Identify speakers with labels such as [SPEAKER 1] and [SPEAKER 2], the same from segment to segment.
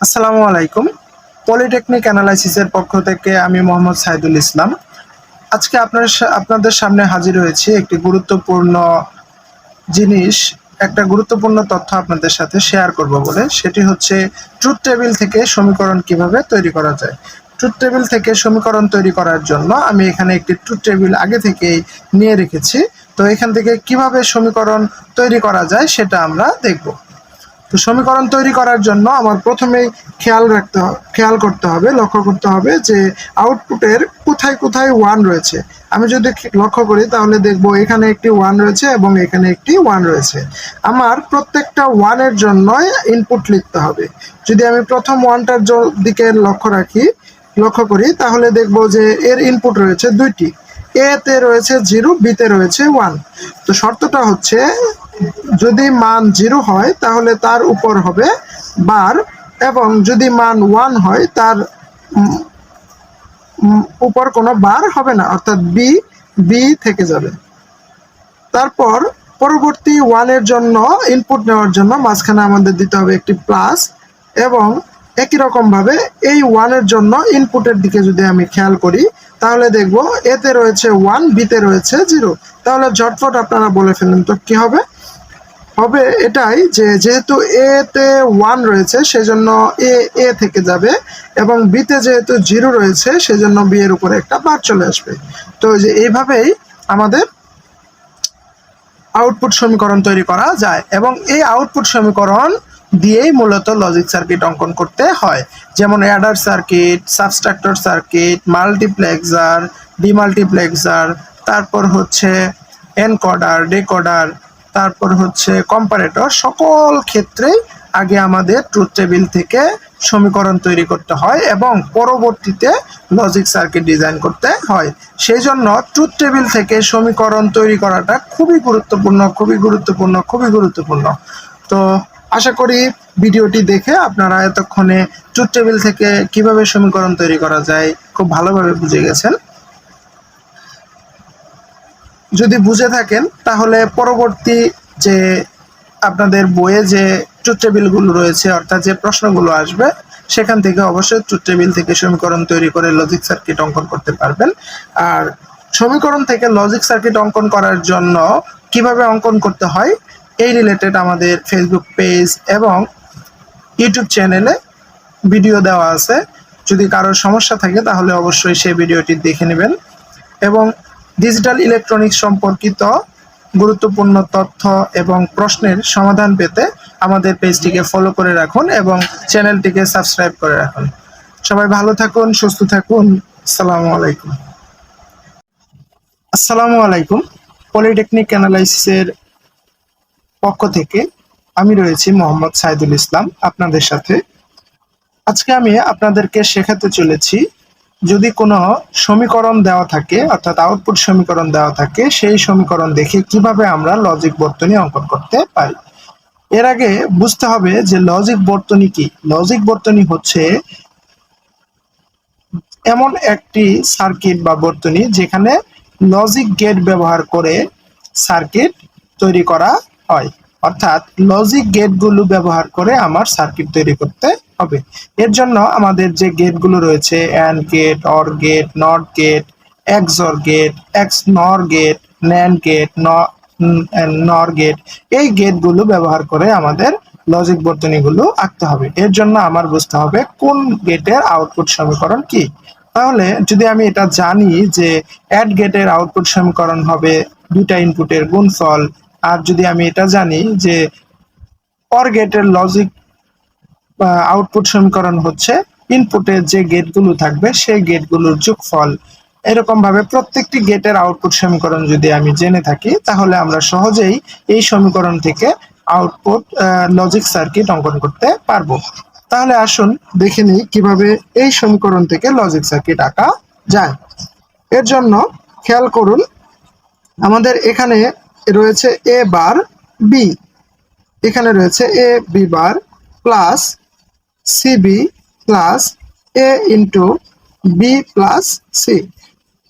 [SPEAKER 1] আসসালামু আলাইকুম। পলিটেকনিক অ্যানালাইসিসের পক্ষ থেকে আমি মোহাম্মদ সাইদুল ইসলাম। আজকে আপনার আপনাদের সামনে হাজির হয়েছি একটি গুরুত্বপূর্ণ জিনিস, একটা গুরুত্বপূর্ণ তথ্য আপনাদের সাথে শেয়ার করব বলে। সেটি হচ্ছে ট্রুথ টেবিল থেকে সমীকরণ কীভাবে তৈরি করা যায়। ট্রুথ টেবিল থেকে সমীকরণ তৈরি করার জন্য আমি এখানে একটি ট্রুথ টেবিল আগে থেকেই নিয়ে রেখেছি। তো এখান থেকে কীভাবে সমীকরণ তৈরি করা যায় সেটা আমরা দেখব। তো সমীকরণ তৈরি করার জন্য আমার প্রথমেই খেয়াল রাখতে হবে খেয়াল করতে হবে, লক্ষ্য করতে হবে যে আউটপুটের কোথায় কোথায় ওয়ান রয়েছে। আমি যদি লক্ষ্য করি তাহলে দেখব এখানে একটি ওয়ান রয়েছে এবং এখানে একটি ওয়ান রয়েছে। আমার প্রত্যেকটা ওয়ানের জন্য ইনপুট লিখতে হবে। যদি আমি প্রথম ওয়ানটার দিকে লক্ষ্য রাখি, লক্ষ্য করি, তাহলে দেখব যে এর ইনপুট রয়েছে দুইটি। এতে রয়েছে জিরো বিতে রয়েছে ওয়ান তো শর্তটা হচ্ছে যদি মান জিরো হয়, তাহলে তার উপর হবে বার, এবং যদি মান ওয়ান হয়, তার উপর কোনো বার হবে না, অর্থাৎ বি বি থেকে যাবে। তারপর পরবর্তী ওয়ানের জন্য ইনপুট নেওয়ার জন্য মাঝখানে আমাদের দিতে হবে একটি প্লাস এবং একই রকম ভাবে এই ওয়ানের জন্য ইনপুটের দিকে যদি আমি খেয়াল করি, তাহলে দেখব এতে রয়েছে ওয়ান বিতে রয়েছে জিরো তাহলে ঝটফট আপনারা বলে ফেলেন তো কি হবে? হবে এটাই যে যেহেতু এ তে ওয়ান রয়েছে, সেজন্য এ এ থেকে যাবে এবং বিতে যেহেতু জিরো রয়েছে, সেজন্য বি এর উপরে একটা বার চলে আসবে। তো যে এইভাবেই আমাদের আউটপুট সমীকরণ তৈরি করা যায় এবং এই আউটপুট সমীকরণ দিয়েই মূলত লজিক সার্কিট অঙ্কন করতে হয়। যেমন adder circuit subtractor circuit multiplexer demultiplexer তারপর হচ্ছে এনকোডার ডেকোডার তারপর হচ্ছে কম্পারেটর সকল ক্ষেত্রেই আগে আমাদের ট্রুথ টেবিল থেকে সমীকরণ তৈরি করতে হয় এবং পরবর্তীতে লজিক সার্কিট ডিজাইন করতে হয়। সেই জন্য ট্রুথ টেবিল থেকে সমীকরণ তৈরি করাটা খুবই গুরুত্বপূর্ণ খুবই গুরুত্বপূর্ণ খুবই গুরুত্বপূর্ণ। তো আশা করি ভিডিওটি দেখে আপনারা এতক্ষণে ট্রুথ টেবিল থেকে কীভাবে সমীকরণ তৈরি করা যায় খুব ভালোভাবে বুঝে গেছেন। যদি বুঝে থাকেন, তাহলে পরবর্তী যে আপনাদের বইয়ে যে ট্রুথ টেবিলগুলো রয়েছে, অর্থাৎ যে প্রশ্নগুলো আসবে, সেখান থেকে অবশ্যই ট্রুথ টেবিল থেকে সমীকরণ তৈরি করে লজিক সার্কিট অঙ্কন করতে পারবেন। আর সমীকরণ থেকে লজিক সার্কিট অঙ্কন করার জন্য কীভাবে অঙ্কন করতে হয়, এই রিলেটেড আমাদের ফেসবুক পেজ এবং ইউটিউব চ্যানেলে ভিডিও দেওয়া আছে। যদি কারোর সমস্যা থাকে, তাহলে অবশ্যই সেই ভিডিওটি দেখে নেবেন। এবং ডিজিটাল ইলেকট্রনিক্স সম্পর্কিত গুরুত্বপূর্ণ তথ্য এবং প্রশ্নের সমাধান পেতে আমাদের পেজটিকে ফলো করে রাখুন এবং চ্যানেলটিকে সাবস্ক্রাইব করে রাখুন। সবাই ভালো থাকুন, সুস্থ থাকুন। আসসালামু আলাইকুম। আসসালামু আলাইকুম। পলিটেকনিক অ্যানালাইসিসের পক্ষ থেকে আমি রয়েছি মোহাম্মদ সাইদুল ইসলাম আপনাদের সাথে। আজকে আমি আপনাদেরকে শেখাতে চলেছি যদি কোনো সমীকরণ দেওয়া থাকে, অর্থাৎ আউটপুট সমীকরণ দেওয়া থাকে, সেই সমীকরণ দেখে কীভাবে আমরা লজিক বর্তনী অঙ্কন করতে পারি? এর আগে বুঝতে হবে যে লজিক বর্তনী কি? লজিক বর্তনী হচ্ছে এমন একটি সার্কিট বা বর্তনী যেখানে লজিক গেট ব্যবহার করে সার্কিট তৈরি করা হয়। অর্থাৎ লজিক গেটগুলো ব্যবহার করে আমার সার্কিট তৈরি করতে হবে। এর জন্য আমাদের যে গেটগুলো রয়েছে and gate or gate not gate XOR gate XNOR gate NAND gate NOR gate এই গেটগুলো ব্যবহার করে আমাদের লজিক বর্তনীগুলো আঁকতে হবে। এর জন্য আমার বুঝতে হবে কোন গেটের আউটপুট সমীকরণ কি। তাহলে যদি আমি এটা জানি যে অ্যাড গেটের আউটপুট সমীকরণ হবে দুটা ইনপুটের গুণফল, আর যদি আমি এটা জানি যে অর গেটের লজিক আউটপুট সমীকরণ হচ্ছে ইনপুটের যে গেটগুলো থাকবে, সেই গেটগুলোর যোগফল। এরকম ভাবে প্রত্যেকটি গেটের আউটপুট সমীকরণ যদি আমি জেনে থাকি, তাহলে আমরা সহজেই এই সমীকরণ থেকে আউটপুট লজিক সার্কিট অঙ্কন করতে পারব। তাহলে আসুন দেখে নিই কীভাবে এই সমীকরণ থেকে লজিক সার্কিট আঁকা যায়। এর জন্য খেয়াল করুন, আমাদের এখানে রয়েছে এ বার বি এখানে রয়েছে A B bar plus C B plus A into B plus C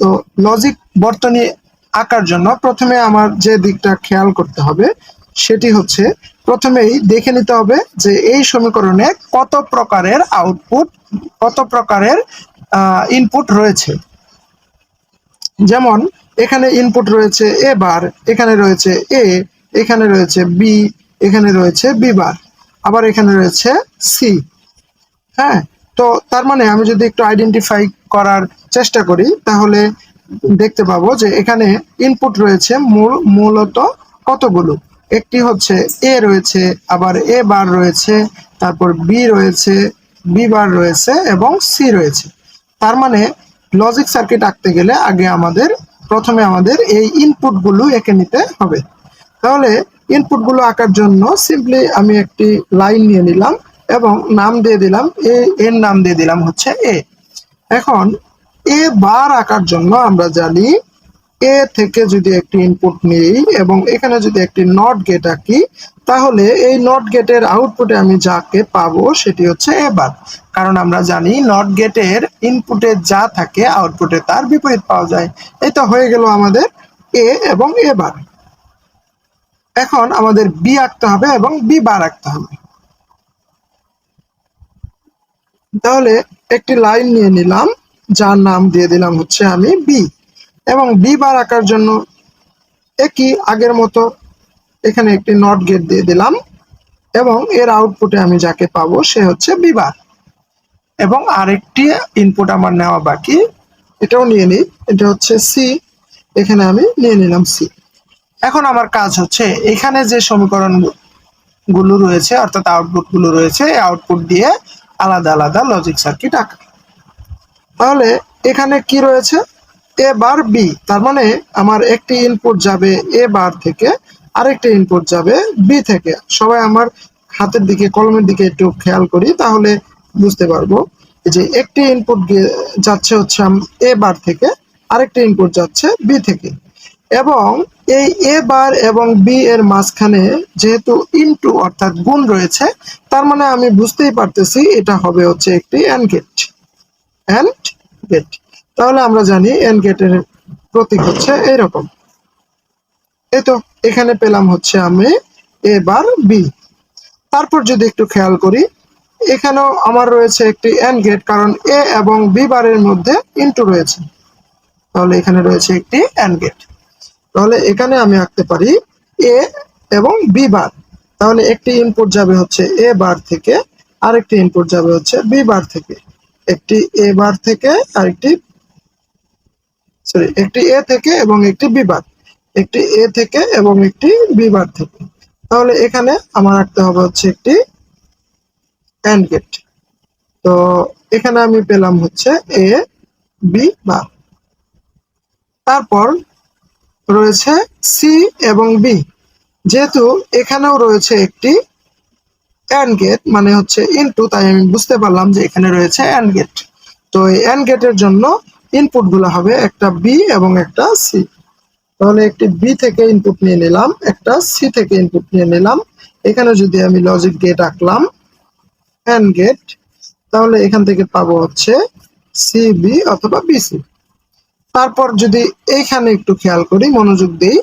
[SPEAKER 1] তো লজিক বর্তনী আঁকার জন্য প্রথমে আমার যে দিকটা খেয়াল করতে হবে, সেটি হচ্ছে প্রথমেই দেখে নিতে হবে যে এই সমীকরণে কত প্রকারের আউটপুট কত প্রকারের ইনপুট রয়েছে। যেমন এখানে ইনপুট রয়েছে এ বার এখানে রয়েছে এ এখানে রয়েছে বি এখানে রয়েছে বি বার আবার এখানে রয়েছে সি হ্যাঁ? তো তার মানে আমি যদি একটু আইডেন্টিফাই করার চেষ্টা করি, তাহলে দেখতে পাবো যে এখানে ইনপুট রয়েছে মূল, মূলত কতগুলো? একটি হচ্ছে এ রয়েছে, আবার এ বার রয়েছে, তারপর বি রয়েছে বি বার রয়েছে এবং সি রয়েছে। তার মানে লজিক সার্কিট আঁকতে গেলে আগে আমাদের, প্রথমে আমাদের এই ইনপুটগুলো এঁকে নিতে হবে। তাহলে ইনপুটগুলো আঁকার জন্য সিম্পলি আমি একটি লাইন নিয়ে নিলাম। এবং নাম দিয়ে দিলাম এ, এর নাম দিয়ে দিলাম হচ্ছে এ। এখন এ বার আঁকার জন্য আমরা জানি এ থেকে যদি একটি ইনপুট নিই এবং এখানে যদি একটি নট গেট আঁকি, তাহলে এই নট গেটের আউটপুটে আমি যাকে পাবো সেটি হচ্ছে এ বার। কারণ আমরা জানি নট গেটের ইনপুটে যা থাকে আউটপুটে তার বিপরীত পাওয়া যায়। তো হয়ে গেল আমাদের এ এবং এ বার। এখন আমাদের বি আঁকতে হবে এবং বি বার আঁকতে হবে। তাহলে একটি লাইন নিয়ে নিলাম, যার নাম দিয়ে দিলাম হচ্ছে আমি বি এবং বি বার আঁকার জন্য একই আগের মতো এখানে একটি নট গেট দিয়ে দিলাম, এবং এর আউটপুটে আমি যাকে পাবো সে হচ্ছে বি বার। এবং আরেকটি ইনপুট আমার নেওয়া বাকি, এটাও নিয়ে নিই, এটা হচ্ছে সি এখানে আমি নিয়ে নিলাম সি এখন আমার কাজ হচ্ছে এখানে যে সমীকরণগুলো রয়েছে, অর্থাৎ আউটপুটগুলো রয়েছে, এই আউটপুট দিয়ে আলাদা আলাদা লজিক সার্কিট আঁকা। তাহলে এখানে কি রয়েছে? এ বার বি তার মানে আমার একটি ইনপুট যাবে এ বার থেকে আরেকটি ইনপুট যাবে বি থেকে। সবাই আমার হাতের দিকে, কলমের দিকে একটু খেয়াল করি, তাহলে বুঝতে পারব। যে একটি ইনপুট যাচ্ছে হচ্ছে এ বার থেকে আরেকটি ইনপুট যাচ্ছে বি থেকে। এবং এই এ বার এবং বি এর মাঝখানে যেহেতু ইনটু অর্থাৎ গুণ রয়েছে, তার মানে আমি বুঝতেই পারতেছি এটা হবে হচ্ছে একটি অ্যান্ড গেট অ্যান্ড গেট তাহলে আমরা জানি এন গেটের প্রতীক হচ্ছে এরকম। এই তো, এখানে পেলাম হচ্ছে আমি এ বার বি তারপর যদি একটু খেয়াল করি, এখানেও আমার রয়েছে একটি এন গেট কারণ এ এবং বি বারের মধ্যে ইনটু রয়েছে। তাহলে এখানে রয়েছে একটি এন গেট তাহলে এখানে আমি আঁকতে পারি এ এবং বি বার তাহলে একটি ইনপুট যাবে হচ্ছে এ বার থেকে আরেকটি ইনপুট যাবে হচ্ছে বি বার থেকে। একটি এ বার থেকে আরেকটি সরি একটি এ থেকে এবং একটি বি বার একটি এ থেকে এবং একটি বি বার থেকে। তাহলে এখানে আমার আঁকতে হবে হচ্ছে একটি অ্যান্ড গেট তো এখানে আমি পেলাম হচ্ছে এ বি বার তারপর রয়েছে সি এবং বি যেহেতু এখানেও রয়েছে একটি অ্যান্ড গেট মানে হচ্ছে ইনটু তাই আমি বুঝতে পারলাম যে এখানে রয়েছে অ্যান্ড গেট তো এই অ্যান্ড গেটের জন্য ইনপুটগুলো হবে একটা বি এবং একটা সি তাহলে একটি বি থেকে ইনপুট নিয়ে নিলাম, একটা সি থেকে ইনপুট নিয়ে নিলাম। এখানে যদি আমি লজিক গেট আঁকলাম অ্যান্ড গেট তাহলে এখান থেকে পাবো হচ্ছে সি বি অথবা বিসি তারপর যদি এইখানে একটু খেয়াল করি, মনোযোগ দিই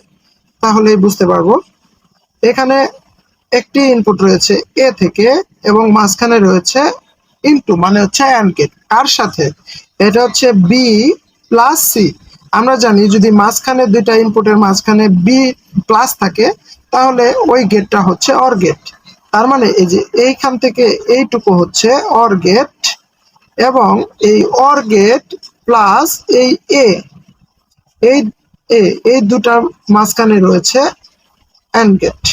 [SPEAKER 1] তাহলে বুঝতে পারব। এখানে একটি ইনপুট রয়েছে এ থেকে এবং মাঝখানে রয়েছে ইনটু মানে হচ্ছে অ্যান্ড গেট কার সাথে? এটা হচ্ছে বি প্লাস সি আমরা জানি যদি মাঝখানে দুইটা ইনপুটের মাঝখানে বি প্লাস থাকে, তাহলে ওই গেটটা হচ্ছে অর গেট তার মানে এই যে এইখান থেকে এইটুকু হচ্ছে অর গেট এবং এই অর গেট প্লাস এই এ এই এ, এই দুটার মাঝখানে রয়েছে অ্যান্ড গেট।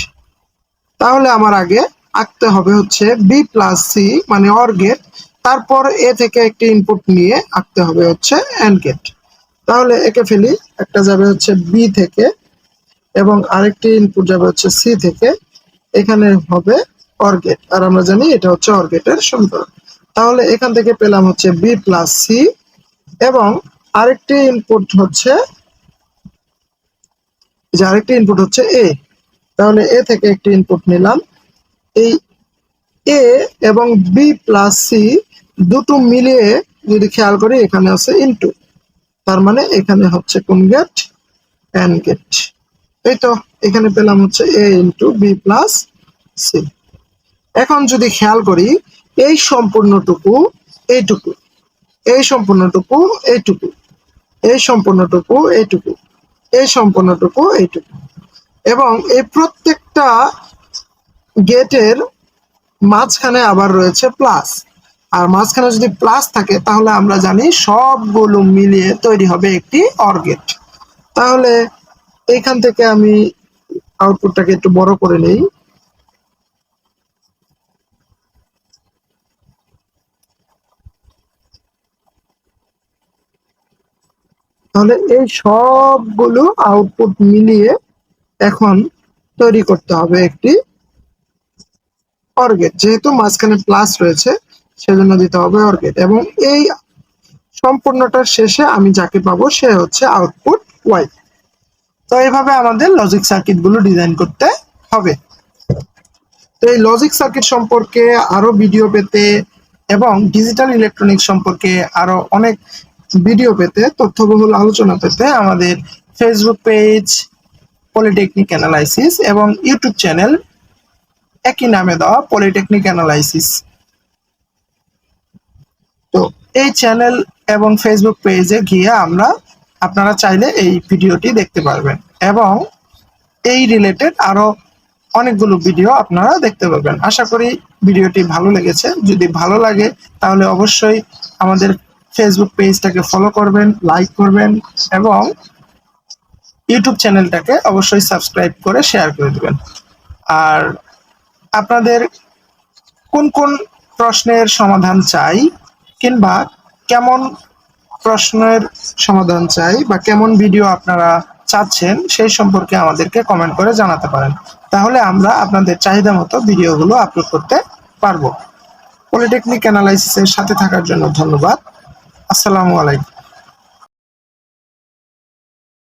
[SPEAKER 1] তাহলে আমার আগে আঁকতে হবে হচ্ছে বি প্লাস সি মানে অর গেট। তারপর এ থেকে একটি ইনপুট নিয়ে আঁকতে হবে হচ্ছে অ্যান্ড গেট। তাহলে একে ফেলি, একটা যাবে হচ্ছে বি থেকে এবং আরেকটি ইনপুট যাবে হচ্ছে সি থেকে। এখানে হবে অর গেট। আর আমরা জানি এটা হচ্ছে অর গেটের সমীকরণ। তাহলে এখান থেকে পেলাম হচ্ছে বি প্লাস সি এবং আরেকটি ইনপুট হচ্ছে যে আরেকটি ইনপুট হচ্ছে এ তাহলে এ থেকে একটি ইনপুট নিলাম। এই এ এবং বি প্লাস সি দুটো মিলিয়ে যদি খেয়াল করি, এখানে আছে ইনটু তার মানে এখানে হচ্ছে কোন গেট এন গেট এই তো, এখানে পেলাম হচ্ছে A into B plus C এখন যদি খেয়াল করি, এই সম্পূর্ণটুকু, এইটুকু। এই সম্পূর্ণটুকু এইটুকু এই সম্পূর্ণটুকু এইটুকু এই সম্পূর্ণটুকু এইটুকু এবং এই প্রত্যেকটা গেটের মাঝখানে আবার রয়েছে প্লাস। আর মাঝখানে যদি প্লাস থাকে, তাহলে আমরা জানি সবগুলো মিলিয়ে তৈরি হবে একটি অর গেট। তাহলে এইখান থেকে আমি আউটপুটটাকে একটু বড় করে নেই। তাহলে এই সবগুলো আউটপুট মিলিয়ে এখন তৈরি করতে হবে একটি অর্গেট যেহেতু মাঝখানে প্লাস রয়েছে, সেজন্য দিতে হবে অর্গেট এবং এই সম্পূর্ণটার শেষে আমি যাকে পাবো, সে হচ্ছে আউটপুট ওয়াই তো এইভাবে আমাদের লজিক সার্কিটগুলো ডিজাইন করতে হবে। তো এই লজিক সার্কিট সম্পর্কে আরও ভিডিও পেতে এবং ডিজিটাল ইলেকট্রনিক্স সম্পর্কে আরও অনেক ভিডিও পেতে, তথ্যবহুল আলোচনা পেতে আমাদের ফেসবুক পেজ পলিটেকনিক অ্যানালাইসিস এবং ইউটিউব চ্যানেল একই নামে দেওয়া পলিটেকনিক অ্যানালাইসিস তো এই চ্যানেল এবং ফেসবুক পেজে গিয়ে আমরা আপনারা চাইলে এই ভিডিওটি দেখতে পারবেন এবং এই রিলেটেড আরও অনেকগুলো ভিডিও আপনারা দেখতে পাবেন আশা করি ভিডিওটি ভালো লেগেছে। যদি ভালো লাগে তাহলে অবশ্যই আমাদের ফেসবুক পেজটাকে ফলো করবেন লাইক করবেন এবং ইউটিউব চ্যানেলটাকে অবশ্যই সাবস্ক্রাইব করে শেয়ার করে দেবেন। আর আপনাদের কোন কোন প্রশ্নের সমাধান চাই কিংবা কেমন প্রশ্নের সমাধান চাই বা কেমন ভিডিও আপনারা চাচ্ছেন সেই সম্পর্কে আমাদেরকে কমেন্ট করে জানাতে পারেন। তাহলে আমরা আপনাদের চাহিদা মতো ভিডিওগুলো আপলোড করতে পারব। পলিটেকনিক অ্যানালাইসিসের সাথে থাকার জন্য ধন্যবাদ। আসসালামু আলাইকুম।